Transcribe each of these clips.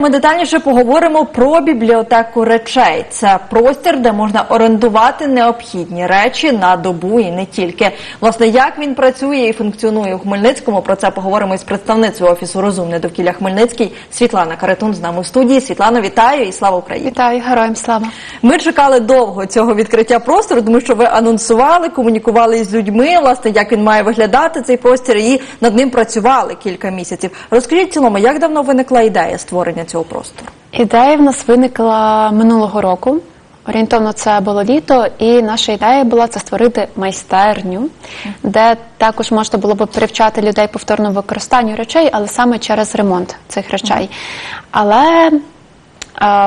Ми детальніше поговоримо про бібліотеку речей. Це простір, де можна орендувати необхідні речі на добу і не тільки. Власне, як він працює і функціонує у Хмельницькому. Про це поговоримо із представницею офісу Розумне довкілля Хмельницький Світлана Каретун з нами в студії. Світлано, вітаю і слава Україні! Вітаю, героям слава. Ми чекали довго цього відкриття простору, тому що ви анонсували, комунікували із людьми, власне, як він має виглядати цей простір, і над ним працювали кілька місяців. Розкажіть в цілому, як давно виникла ідея створення цього простору? Ідея в нас виникла минулого року. Орієнтовно це було літо, і наша ідея була це створити майстерню, де також можна було б привчати людей повторному використанню речей, але саме через ремонт цих речей. Але е,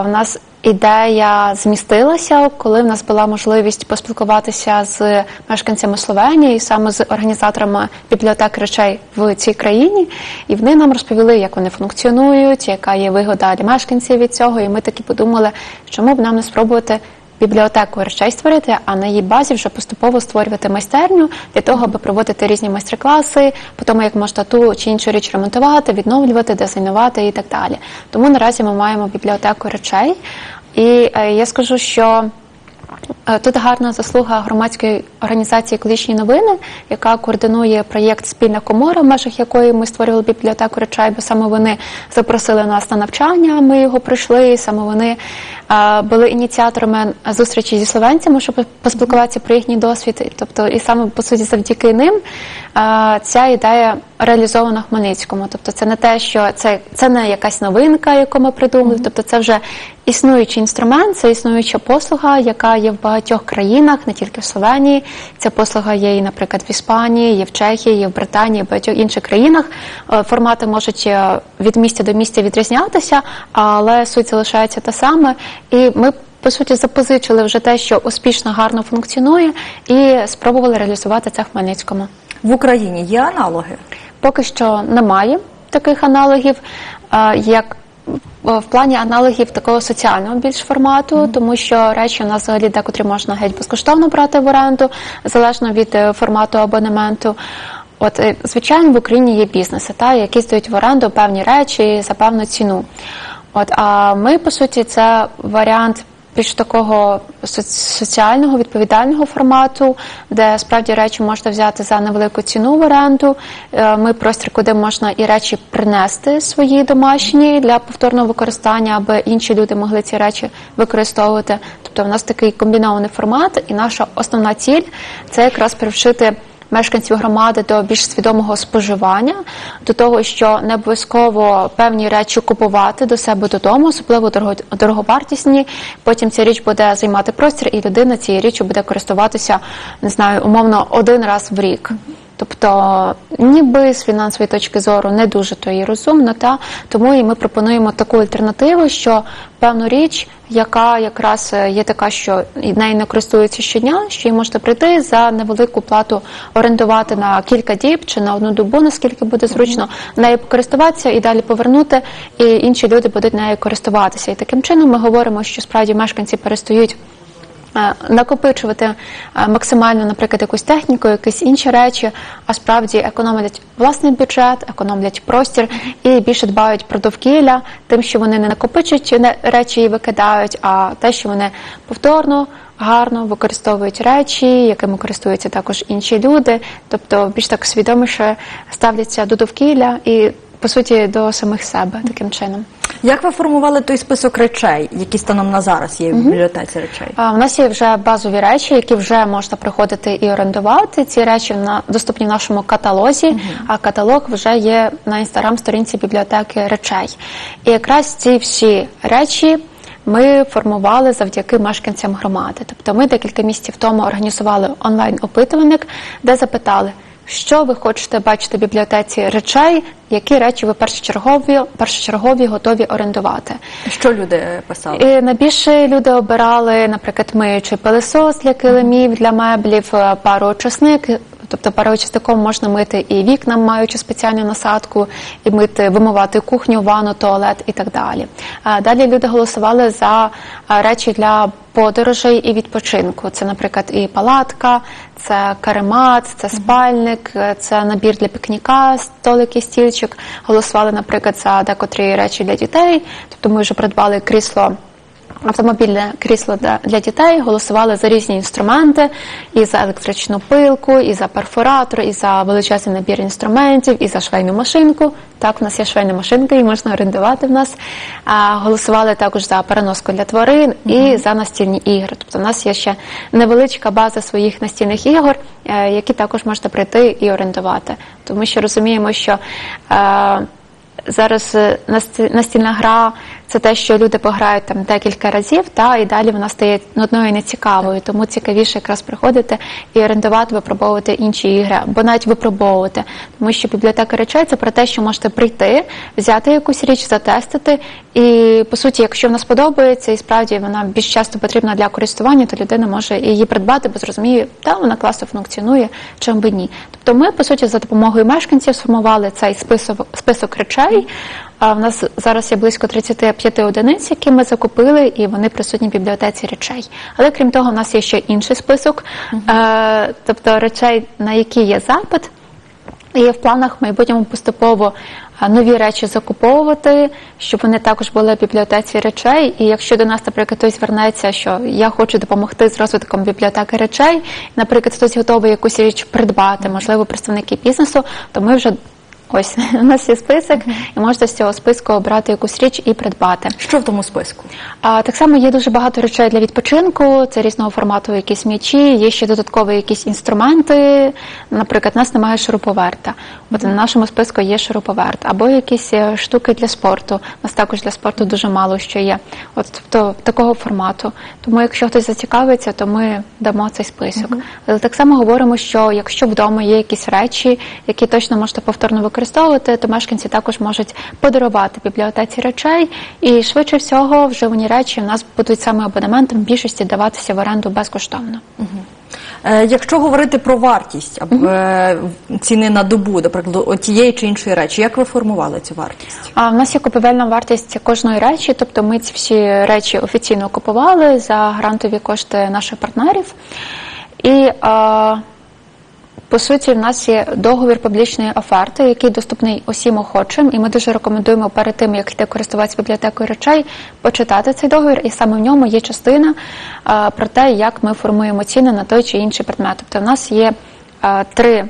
в нас ідея змістилася, коли в нас була можливість поспілкуватися з мешканцями Словенії, саме з організаторами бібліотек речей в цій країні, і вони нам розповіли, як вони функціонують, яка є вигода для мешканців від цього. І ми таки подумали, чому б нам не спробувати. Бібліотеку речей створити, а на її базі вже поступово створювати майстерню для того, аби проводити різні майстер-класи, по тому як можна ту чи іншу річ ремонтувати, відновлювати, дизайнувати і так далі. Тому наразі ми маємо бібліотеку речей, і е, я скажу, що Тут гарна заслуга громадської організації «Екологічні новини, яка координує проєкт Спільна комора, в межах якої ми створювали бібліотеку речей, бо саме вони запросили нас на навчання. Ми його пройшли. Саме вони е, були ініціаторами зустрічі зі словенцями, щоб поспілкуватися про їхній досвід. Тобто, і саме по суті, завдяки ним е, ця ідея реалізована в Хмельницькому. Тобто, це не те, що це, це не якась новинка, яку ми придумали. Тобто, це вже існуючий інструмент, це існуюча послуга, яка є в багатьох країнах, не тільки в Словенії. Ця послуга є і, наприклад, в Іспанії, є в Чехії, є в Британії, в багатьох інших країнах. Е, Формати можуть е, від місця до місця відрізнятися, але суть залишається та сама. І ми по суті запозичили вже те, що успішно гарно функціонує, і спробували реалізувати це в Хмельницькому. В Україні є аналоги? Поки що немає таких аналогів, е, як в плані аналогів такого соціального більш формату, mm -hmm. тому що речі у нас взагалі декотрі можна геть безкоштовно брати в оренду, залежно від е, формату абонементу. От, е, звичайно, в Україні є бізнеси, та, які здають в оренду певні речі за певну ціну. От, а ми, по суті, це варіант більш такого соціального відповідального формату, де справді речі можна взяти за невелику ціну в оренду. Е, ми простір, куди можна і речі принести свої домашні для повторного використання, аби інші люди могли ці речі використовувати. Тобто, в нас такий комбінований формат, і наша основна ціль це якраз привчити мешканців громади до більш свідомого споживання, до того, що не обов'язково певні речі купувати до себе додому, особливо дороговартісні. Потім ця річ буде займати простір, і людина цією річчю буде користуватися, не знаю, умовно один раз в рік. Тобто, ніби з фінансової точки зору не дуже то і розумно, та тому і ми пропонуємо таку альтернативу, що певну річ, яка якраз є така, що нею не користується щодня, що її можете прийти за невелику плату орендувати на кілька діб чи на одну добу, наскільки буде зручно нею покористуватися і далі повернути, і інші люди будуть нею користуватися. І таким чином ми говоримо, що справді мешканці перестають. Е, накопичувати е, максимально, наприклад, якусь техніку, якісь інші речі, а справді економлять власний бюджет, економлять простір і більше дбають про довкілля, тим, що вони не накопичують речі і викидають, а те, що вони повторно. Гарно використовують речі, якими користуються також інші люди, тобто більш так свідоміше ставляться до довкілля і по суті до самих себе таким чином. Як ви формували той список речей, які станом на зараз є в бібліотеці речей? А, у нас є вже базові речі, які вже можна приходити і орендувати. Ці речі на доступні в нашому каталозі. А каталог вже є на інстаграм-сторінці бібліотеки речей. І якраз ці всі речі. Ми формували завдяки мешканцям громади. Тобто, ми декілька місяців тому організували онлайн-опитувальник, де запитали, що ви хочете бачити в бібліотеці речей, які речі ви першочергові першочергові готові орендувати? Що люди писали? І найбільше люди обирали, наприклад, миючий пилисос для килимів, для меблів, пару очисник, Тобто пароочисником можна мити і вікна, маючи спеціальну насадку, і мити, вимивати кухню, ванну, туалет і так далі. Далі люди голосували за речі для подорожей і відпочинку. Це, наприклад, і палатка, це каремат, це спальник, е, це набір для пікніка, столик і стільчик. Голосували, наприклад, за декотрі речі для дітей. Тобто ми вже придбали крісло. Автомобільне крісло для, дітей голосували за різні інструменти, і за електричну пилку, і за перфоратор, і за величезний набір інструментів, і за швейну машинку. Так, в нас є швейна машинка, її можна орендувати в нас. А, голосували також за переноску для тварин і за настільні ігри. Тобто, в нас є ще невеличка база своїх настільних ігор, е, які також можете прийти і орендувати. Тому що розуміємо, що. Е, Зараз е, насті- настільна гра це те, що люди пограють там декілька разів, та і далі вона стає нудною і нецікавою. Тому цікавіше якраз приходити і орендувати, випробовувати інші ігри, або навіть випробовувати. Тому що бібліотека речей це про те, що можете прийти, взяти якусь річ, затестити. І по суті, якщо вона сподобається, і справді вона більш часто потрібна для користування, то людина може її придбати, бо зрозуміє, та вона класно функціонує, чим би ні. Тобто, ми по суті за допомогою мешканців сформували цей список список речей. А в нас зараз є близько 35 одиниць, які ми закупили, і вони присутні в бібліотеці речей. Але крім того, в нас є ще інший список, е, тобто речей, на які є запит. І в планах в майбутньому поступово нові речі закуповувати, щоб вони також були в бібліотеці речей. І якщо до нас, наприклад, хтось звернеться, що я хочу допомогти з розвитком бібліотеки речей, наприклад, хтось готовий якусь річ придбати, можливо, представники бізнесу, то ми вже ось у нас є список, і можете з цього списку обрати якусь річ і придбати. Що в тому списку? А так само є дуже багато речей для відпочинку. Це різного формату якісь м'ячі, є ще додаткові якісь інструменти. Наприклад, у нас немає шуруповерта. От на нашому списку є шуруповерт, або якісь е, штуки для спорту. У нас також для спорту дуже мало що є. От тобто такого формату. Тому, якщо хтось зацікавиться, то ми дамо цей список. Але так само говоримо, що якщо вдома є якісь речі, які точно можете повторно використовувати, то мешканці також можуть подарувати бібліотеці речей. І швидше всього, вживані речі у нас будуть саме абонементом в більшості даватися в оренду безкоштовно. Е, Якщо говорити про вартість е, ціни на добу, до прикладу, тієї чи іншої речі, як ви формували цю вартість? А в нас є купівельна вартість кожної речі, тобто ми ці всі речі офіційно купували за грантові кошти наших партнерів. І а, по суті, в нас є договір публічної оферти, який доступний усім охочим, і ми дуже рекомендуємо перед тим, як йти користуватися бібліотекою речей, почитати цей договір, і саме в ньому є частина а, про те, як ми формуємо ціни на той чи інший предмет. Тобто, в нас є а, три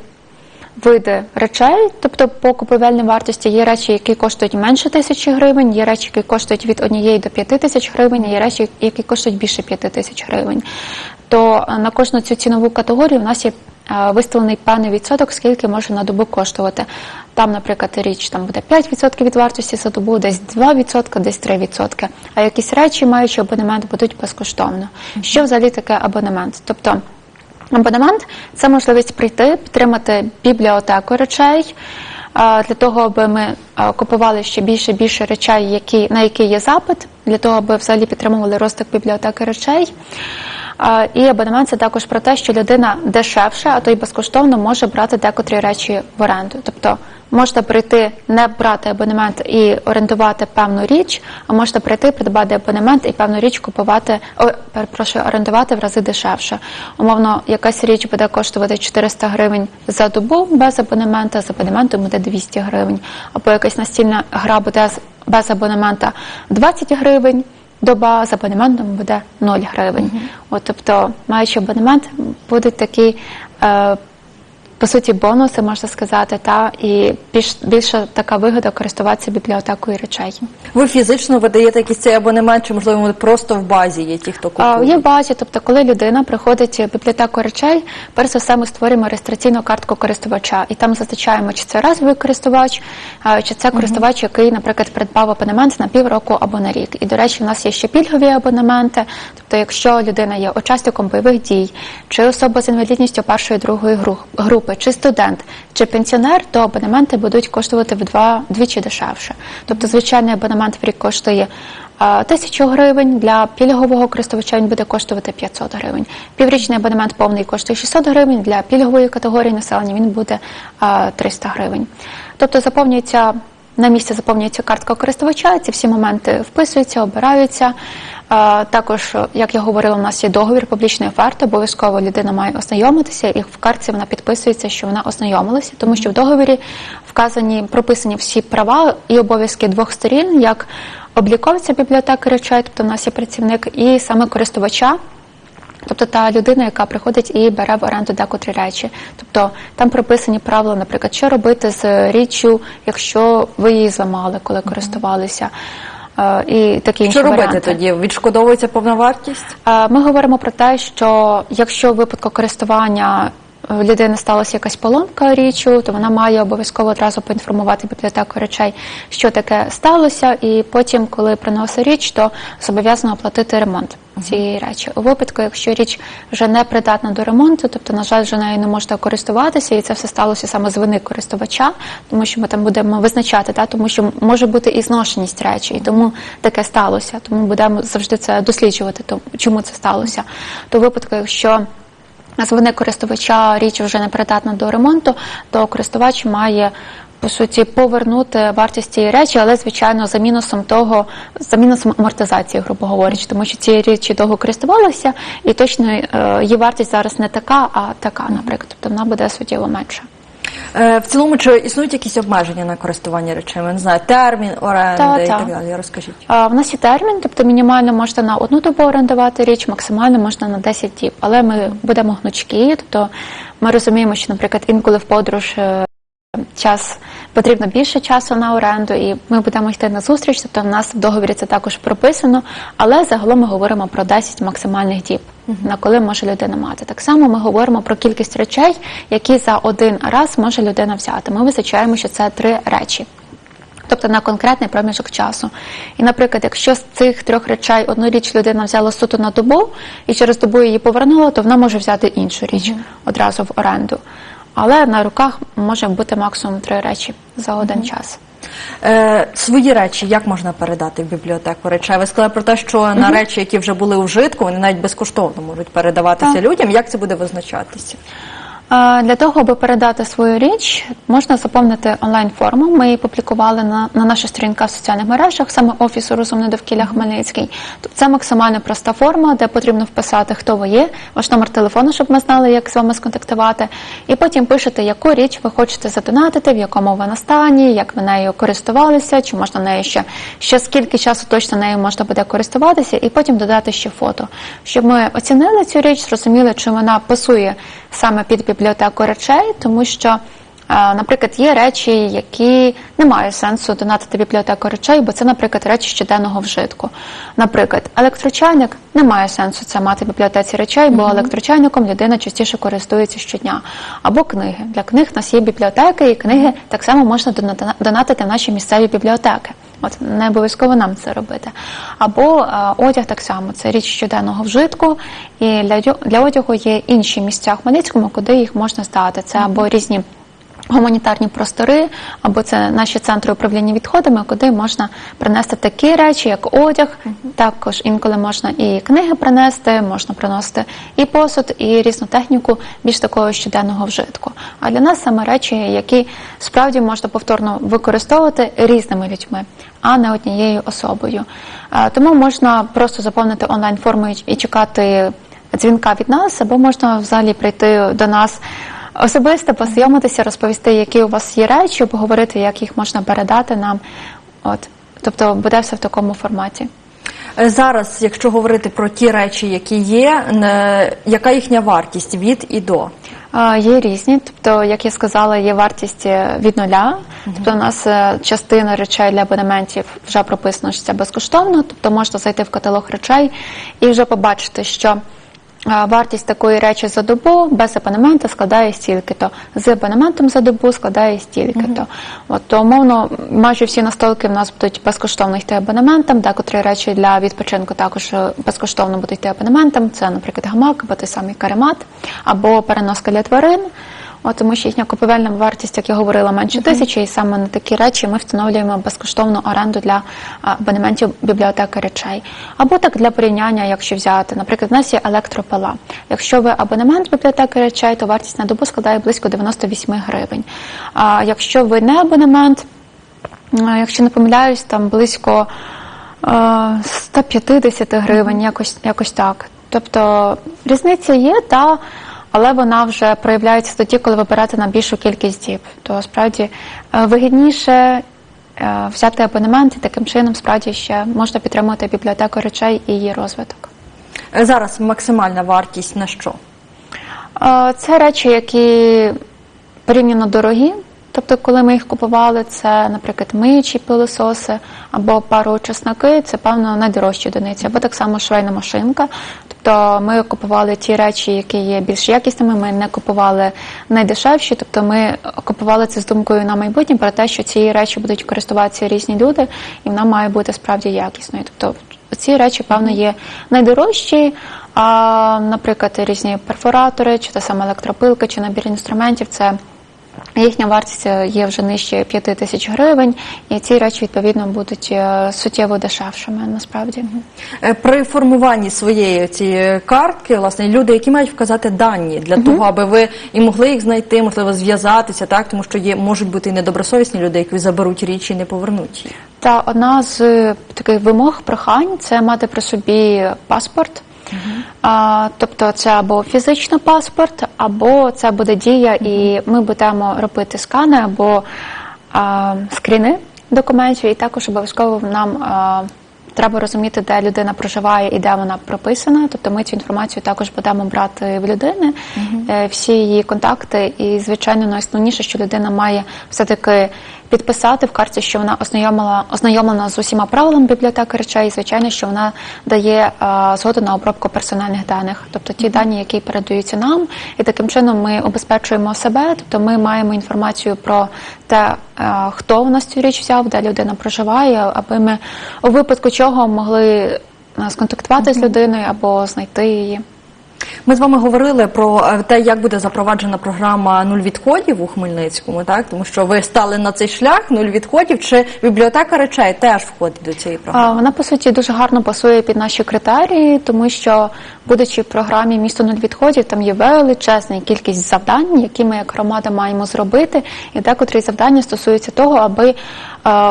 види речей, тобто по купівельній вартості є речі, які коштують менше тисячі гривень, є речі, які коштують від однієї до п'яти тисяч гривень, є речі, які коштують більше п'яти тисяч гривень. То е, на кожну цю цінову категорію у нас є е, виставлений певний відсоток, скільки може на добу коштувати. Там, наприклад, річ там буде 5% від вартості за добу, десь 2%, десь 3%. А якісь речі, маючи абонемент, будуть безкоштовно. Що взагалі таке абонемент? Тобто Абонемент це можливість прийти, підтримати бібліотеку речей для того, аби ми купували ще більше і більше речей, які, на які є запит, для того, аби взагалі підтримували розвиток бібліотеки речей. І абонемент це також про те, що людина дешевше, а то й безкоштовно може брати декотрі речі в оренду. Тобто можете прийти, не брати абонемент і орендувати певну річ, а можете прийти, придбати абонемент і певну річ купувати, о, перепрошую, орендувати в рази дешевше. Умовно, якась річ буде коштувати 400 гривень за добу без абонемента, з абонементом буде 200 гривень. Або якась настільна гра буде без абонемента 20 гривень. Доба з абонементом буде 0 гривень. От, тобто, маючи абонемент, будуть такі е, по суті бонуси, можна сказати, та і більш більша така вигода користуватися бібліотекою речей. Ви фізично видаєте якийсь цей абонемент, чи можливо вони просто в базі є ті, хто А. Є в базі, тобто, коли людина приходить в бібліотеку речей, перш за все ми створюємо реєстраційну картку користувача, і там зазначаємо, чи це разовий користувач, чи це користувач, який, наприклад, придбав абонемент на півроку або на рік. І до речі, у нас є ще пільгові абонементи. Тобто, якщо людина є учасником бойових дій, чи особа з інвалідністю першої другої групи, військовий, чи студент, чи пенсіонер, то абонементи будуть коштувати вдвічі дешевше. Тобто, звичайний абонемент в рік коштує тисячу гривень. Для пільгового користувача він буде коштувати 500 гривень. Піврічний абонемент повний коштує 600 гривень. Для пільгової категорії населення він буде 300 гривень. Тобто заповнюється на місці заповнюється картка користувача, ці всі моменти вписуються, обираються. Також, як я говорила, у нас є договір публічної оферти. Обов'язково людина має ознайомитися, і в картці вона підписується, що вона ознайомилася, тому що в договорі вказані прописані всі права і обов'язки двох сторін, як обліковця бібліотеки речей, тобто у нас є працівник, і саме користувача. Тобто та людина, яка приходить і бере в оренду декотрі речі. Тобто там прописані правила, наприклад, що робити з річчю, якщо ви її зламали, коли користувалися. е, І такі інші Що робити варіанти. тоді? Відшкодовується повна вартість? Е, Ми говоримо про те, що якщо в випадку користування в людини сталася якась поломка річчю, то вона має обов'язково одразу поінформувати бібліотеку речей, що таке сталося, і потім, коли приносить річ, то зобов'язано оплатити ремонт цієї речі. У випадку, якщо річ вже не придатна до ремонту, тобто, на жаль, вже нею не можете користуватися, і це все сталося саме з вини користувача, тому що ми там будемо визначати, та тому що може бути і зношеність речі, і тому таке сталося. Тому будемо завжди це досліджувати, то чому це сталося. То у випадку, якщо з вини користувача річ вже не придатна до ремонту, то користувач має по суті повернути вартість цієї речі, але звичайно за мінусом того, за мінусом амортизації, грубо говорячи, тому що ці речі довго користувалися, і точно е, її вартість зараз не така, а така, наприклад, тобто вона буде суттєво менша. Е, В цілому, чи існують якісь обмеження на користування речами? Не знаю, термін оренди Та, і та. так далі. Розкажіть. А, В нас є термін, тобто мінімально можна на одну добу орендувати річ, максимально можна на 10 діб. Але ми будемо гнучкі, тобто ми розуміємо, що, наприклад, інколи в подорож е, час потрібно більше часу на оренду, і ми будемо йти на зустріч. Тобто в нас в договорі це також прописано, але загалом ми говоримо про 10 максимальних діб, на коли може людина мати. Так само ми говоримо про кількість речей, які за один раз може людина взяти. Ми визначаємо, що це три речі тобто на конкретний проміжок часу. І, наприклад, якщо з цих трьох речей одну річ людина взяла суто на добу і через добу її повернула, то вона може взяти іншу річ одразу в оренду. Але на руках може бути максимум три речі за один час. Е, свої речі як можна передати в бібліотеку речей? Ви сказали про те, що на речі, які вже були у вжитку, вони навіть безкоштовно можуть передаватися Так. людям. Як це буде визначатися? Для того, аби передати свою річ, можна заповнити онлайн-форму. Ми її публікували на, на наших сторінках в соціальних мережах, саме офісу Розумне довкілля Хмельницький. Це максимально проста форма, де потрібно вписати, хто ви є, ваш номер телефону, щоб ми знали, як з вами сконтактувати. І потім пишете, яку річ ви хочете задонатити, в якому вона стані, як ви нею користувалися, чи можна нею ще, ще скільки часу точно нею можна буде користуватися, і потім додати ще фото, щоб ми оцінили цю річ, зрозуміли, чи вона пасує саме під бібліотеку речей, тому що, наприклад, є речі, які не мають сенсу донатити бібліотеку речей, бо це, наприклад, речі щоденного вжитку. Наприклад, електрочайник не має сенсу це мати в бібліотеці речей, бо електрочайником людина частіше користується щодня. Або книги. Для книг в нас є бібліотеки, і книги так само можна донатити в наші місцеві бібліотеки. От не обов'язково нам це робити. Або е, одяг так само, це річ щоденного вжитку. І для, для одягу є інші місця в Хмельницькому, куди їх можна здати. Це або різні гуманітарні простори, або це наші центри управління відходами, куди можна принести такі речі, як одяг. Також інколи можна і книги принести, можна приносити і посуд, і різну техніку більш такого щоденного вжитку. А для нас саме речі, які справді можна повторно використовувати різними людьми, а не однією особою. Тому можна просто заповнити онлайн форму і- і чекати дзвінка від нас, або можна взагалі прийти до нас особисто, познайомитися, розповісти, які у вас є речі, поговорити, як їх можна передати нам. От, тобто буде все в такому форматі. Е, Зараз, якщо говорити про ті речі, які є, яка їхня вартість від і до? Є різні, тобто, як я сказала, є вартість е, від нуля. Тобто, у нас е, частина речей для абонементів вже прописано, що це безкоштовно. Тобто можна зайти в каталог речей і вже побачити, що вартість такої речі за добу без абонементу складає стільки-то, з абонементом за добу складає стільки-то. То умовно, майже всі настолки в нас будуть безкоштовно йти абонементом, декотрі речі для відпочинку також е, безкоштовно будуть йти абонементом. Це, наприклад, гамак, або той самий каремат, або переноска для тварин. Тому що їхня купівельна вартість, як я говорила, менше тисячі, і саме на такі речі ми встановлюємо безкоштовну оренду для абонементів бібліотеки речей. Або так для порівняння, якщо взяти, наприклад, у нас є електропила. Якщо ви абонемент бібліотеки речей, то вартість на добу складає близько 98 гривень. А якщо ви не абонемент, якщо не помиляюсь, там близько е, 150 гривень, якось, якось так. Тобто різниця є, та, але вона вже проявляється тоді, коли ви берете на більшу кількість діб. То справді е, вигідніше е, взяти абонемент і таким чином справді ще можна підтримувати бібліотеку речей і її розвиток. Е, Зараз максимальна вартість на що? Це речі, які порівняно дорогі. Тобто, коли ми їх купували, це, наприклад, миючі пилососи або пароочисники, це певно найдорожчі одиниці, або так само швейна машинка. Тобто ми купували ті речі, які є більш якісними, ми не купували найдешевші. Тобто ми купували це з думкою на майбутнє про те, що ці речі будуть користуватися різні люди, і вона має бути справді якісною. Тобто ці речі, певно, є найдорожчі. А, наприклад, різні перфоратори, чи та сама електропилка, чи набір інструментів це. Їхня вартість е, є вже нижче 5 тисяч гривень, і ці речі відповідно будуть е, суттєво дешевшими насправді. Е, При формуванні своєї цієї картки, власне, люди, які мають вказати дані для того, аби ви і могли їх знайти, можливо, зв'язатися, так тому що є можуть бути і недобросовісні люди, які заберуть річі і не повернуть. Та одна з таких вимог прохань це мати при собі паспорт. А, тобто це або фізичний паспорт, або це буде дія, і ми будемо робити скани або а, скріни документів, і також обов'язково нам а, треба розуміти, де людина проживає і де вона прописана. Тобто ми цю інформацію також будемо брати в людини, е, всі її контакти. І, звичайно, найосновніше, що людина має все-таки підписати в карті, що вона ознайомила ознайомлена з усіма правилами бібліотеки речей. І, звичайно, що вона дає е, згоду на обробку персональних даних, тобто ті дані, які передаються нам, і таким чином ми обезпечуємо себе. Тобто ми маємо інформацію про те, е, хто у нас цю річ взяв, де людина проживає, аби ми у випадку чого могли е, сконтактувати з людиною або знайти її. Ми з вами говорили про е, те, як буде запроваджена програма нуль відходів у Хмельницькому, так тому що ви стали на цей шлях нуль відходів. Чи бібліотека речей теж входить до цієї програми? Вона по суті дуже гарно пасує під наші критерії, тому що, будучи в програмі місто нуль відходів, там є величезна кількість завдань, які ми як громада маємо зробити, і декотрі завдання стосуються того, аби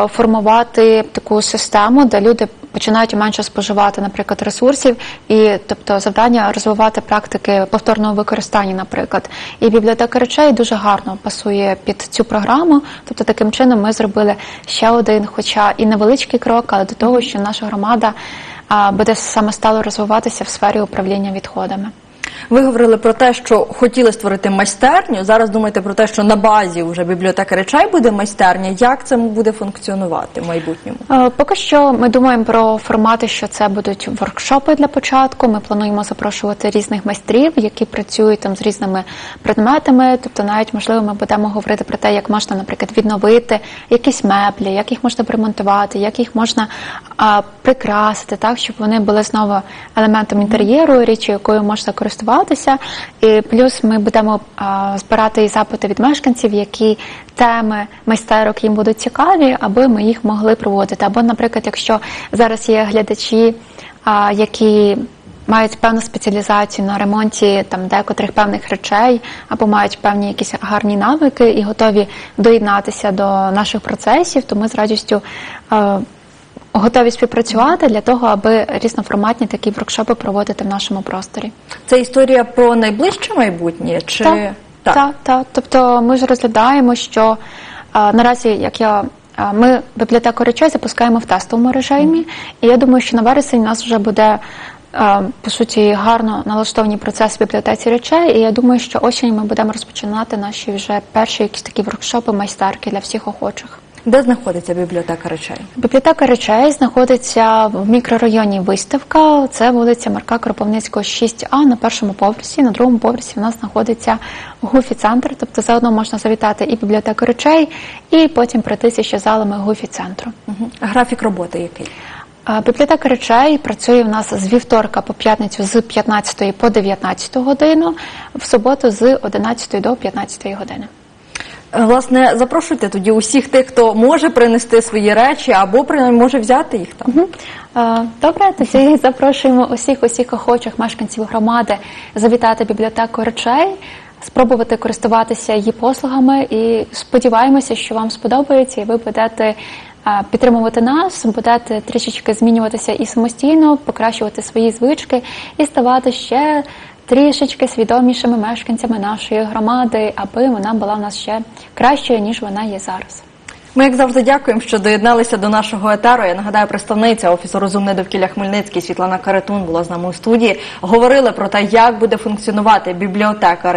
формувати таку систему, де люди починають менше споживати, наприклад, ресурсів, і тобто завдання розвивати практики повторного використання, наприклад. І бібліотека речей дуже гарно пасує під цю програму. Тобто, таким чином ми зробили ще один, хоча і невеличкий крок, але до того, що наша громада буде саме стало розвиватися в сфері управління відходами. Ви говорили про те, що хотіли створити майстерню. Зараз думаєте про те, що на базі вже бібліотека речей буде майстерня. Як це буде функціонувати в майбутньому? Е, Поки що ми думаємо про формати, що це будуть воркшопи для початку. Ми плануємо запрошувати різних майстрів, які працюють там з різними предметами. Тобто, навіть можливо, ми будемо говорити про те, як можна, наприклад, відновити якісь меблі, як їх можна примонтувати, як їх можна а, прикрасити, так щоб вони були знову елементом інтер'єру, річчю, якою можна користуватися. І плюс ми будемо збирати і запити від мешканців, які теми майстерок їм будуть цікаві, аби ми їх могли проводити. Або, наприклад, якщо зараз є глядачі, які мають певну спеціалізацію на ремонті там декотрих певних речей, або мають певні якісь гарні навики і готові доєднатися до наших процесів, то ми з радістю. Готові співпрацювати для того, аби різноформатні такі воркшопи проводити в нашому просторі. Це історія про найближче майбутнє? Чи Так, так, так. Тобто ми ж розглядаємо, що а, наразі, як я ми бібліотеку речей запускаємо в тестовому режимі, і я думаю, що на вересень у нас вже буде. По суті, гарно налаштовані процеси в бібліотеці речей, і я думаю, що осінь ми будемо розпочинати наші вже перші якісь такі воркшопи, майстерки для всіх охочих. Де знаходиться бібліотека речей? Бібліотека речей знаходиться в мікрорайоні Виставка. Це вулиця Марка Кропивницького, 6А на першому поверсі. На другому поверсі в нас знаходиться гуфі центр. Тобто заодно можна завітати і бібліотеку речей, і потім пройтися ще залами гуфі центру. Угу. Графік роботи який? Бібліотека речей працює у нас з вівторка по п'ятницю з 15 по 19 годину, в суботу з 11 до 15 години. Власне, запрошуйте тоді усіх тих, хто може принести свої речі або принаймні може взяти їх там. Добре, тоді запрошуємо усіх, усіх охочих мешканців громади завітати бібліотеку речей, спробувати користуватися її послугами і сподіваємося, що вам сподобається, і ви будете підтримувати нас, будете трішечки змінюватися і самостійно, покращувати свої звички і ставати ще трішечки свідомішими мешканцями нашої громади, аби вона була в нас ще кращою, ніж вона є зараз. Ми, як завжди, дякуємо, що доєдналися до нашого етеру. Я нагадаю, представниця офісу розумне довкілля Хмельницький Світлана Каретун була з нами у студії. Говорили про те, як буде функціонувати бібліотека